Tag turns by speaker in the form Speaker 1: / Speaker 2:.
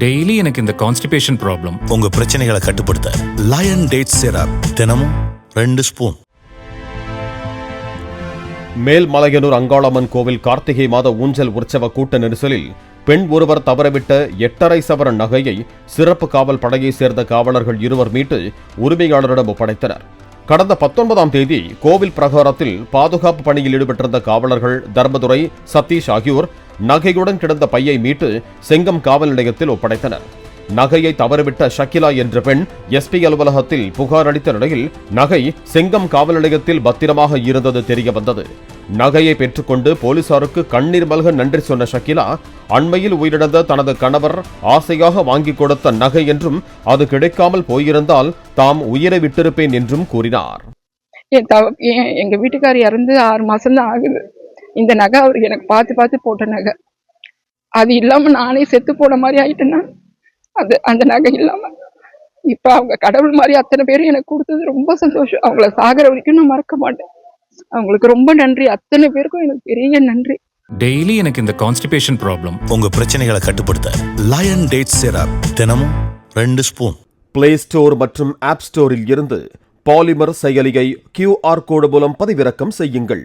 Speaker 1: Daily எனக்கு இந்த constipation problem
Speaker 2: உங்க பிரச்சனைகளை கட்டுப்படுத்த லயன் டேட் சிரப் தினமும் ரெண்டு ஸ்பூன்
Speaker 3: மேல்மலையனூர் அங்காளம்மன் கோவில் கார்த்திகை மாத ஊஞ்சல் உற்சவ கூட்ட நெரிசலில் பெண் ஒருவர் தவறவிட்ட எட்டரை சவரன் நகையை சிறப்பு காவல் படையைச் சேர்ந்த காவலர்கள் இருவர் மீட்டு உரிமையாளரிடம் ஒப்படைத்தனர். கடந்த பத்தொன்பதாம் தேதி கோவில் பிரகாரத்தில் பாதுகாப்பு பணியில் ஈடுபட்டிருந்த காவலர்கள் தர்மதுரை சதீஷ் ஆகியோர் நகையுடன் கிடந்த பையை மீட்டு செங்கம் காவல் நிலையத்தில் ஒப்படைத்தனர். நகையை தவறவிட்ட ஷக்கிலா என்ற பெண் எஸ்பி அலுவலகத்தில் புகார் அளித்த நிலையில் நகை செங்கம் காவல் நிலையத்தில் பத்திரமாக இருந்தது தெரிய வந்தது. நகையை பெற்றுக்கொண்டு போலீசாருக்கு கண்ணீர் மல்க நன்றி சொன்ன ஷக்கிலா அண்மையில் உயிரிழந்த தனது கணவர் ஆசையாக வாங்கி கொடுத்த நகை என்றும் அது கிடைக்காமல் போயிருந்தால் தாம் உயிரை விட்டிருப்பேன் என்றும் கூறினார்.
Speaker 4: எங்க வீட்டுக்கார் இறந்து ஆறு மாசம்தான் ஆகுது. இந்த நகை அவர் எனக்கு பார்த்து பார்த்து போட்ட நகை. அது இல்லாம நானே செத்து போன மாதிரி ஆயிட்டேன்னா அது அந்த நகை இல்லாம. இப்ப அவங்க கடவுள் மாதிரி அத்தனை பேரும் எனக்கு கொடுத்தது ரொம்ப சந்தோஷம். அவங்கள சாகர வரைக்கும் நான் மறக்க மாட்டேன். அவங்களுக்கு ரொம்ப நன்றி. அத்தனை பேருக்கும் எனக்கு பெரிய நன்றி.
Speaker 1: டெய்லி எனக்கு இந்த கான்ஸ்டிபேஷன் ப்ராப்ளம்
Speaker 2: உங்க பிரச்சனைகளை கட்டுப்படுத்த லயன் டேட் சிரப் தினமும் ரெண்டு ஸ்பூன்.
Speaker 3: பிளே ஸ்டோர் மற்றும் ஆப் ஸ்டோரில் இருந்து பாலிமர் செயலியை கியூஆர் கோடு மூலம் பதிவிறக்கம் செய்யுங்கள்.